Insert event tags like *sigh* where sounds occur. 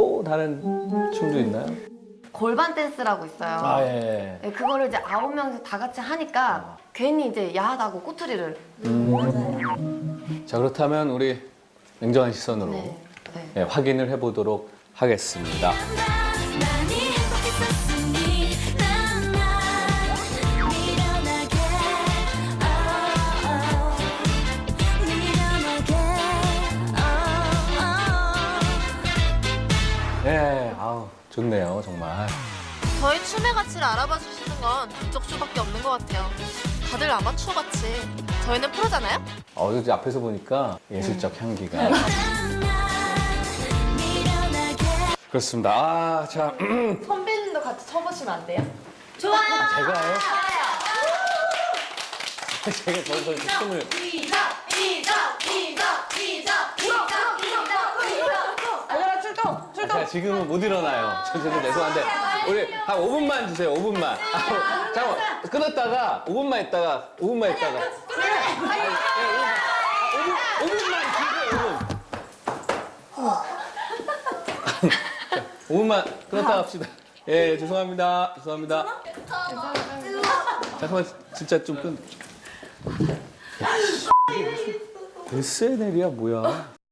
또 다른 춤도 있나요? 골반 댄스라고 있어요. 아, 예. 네, 그거를 이제 아홉 명이서 다 같이 하니까 괜히 이제 야하다고 꼬투리를. 음. 자, 그렇다면 우리 냉정한 시선으로 네. 네. 예, 확인을 해보도록 하겠습니다. 예, 아우, 좋네요, 정말. 저희 춤의 가치를 알아봐 주시는 건 쇼밖에 없는 것 같아요. 다들 아마추어 같이. 저희는 프로잖아요? 어, 이제 앞에서 보니까 예술적 향기가. 미련하게 그렇습니다. 아, 자, 선배님도 같이 쳐보시면 안 돼요? 제가 해요? *laughs* 제가 저기서 이렇게 춤을. 알려 지금은 못 일어나요. 저, 저도 죄송한데. 우리 한 5분만 주세요, 5분만. 아, *laughs* 잠깐만, 끊었다가 5분만 있다가, 5분만 있다가. 아니, 예, 5분, 5분만 주세요, 5분. 자, 5분만 끊었다 갑시다. 예, 죄송합니다. 죄송합니다. 잠깐만, 진짜 좀 끊. 야, 씨. SNL이야, 뭐야.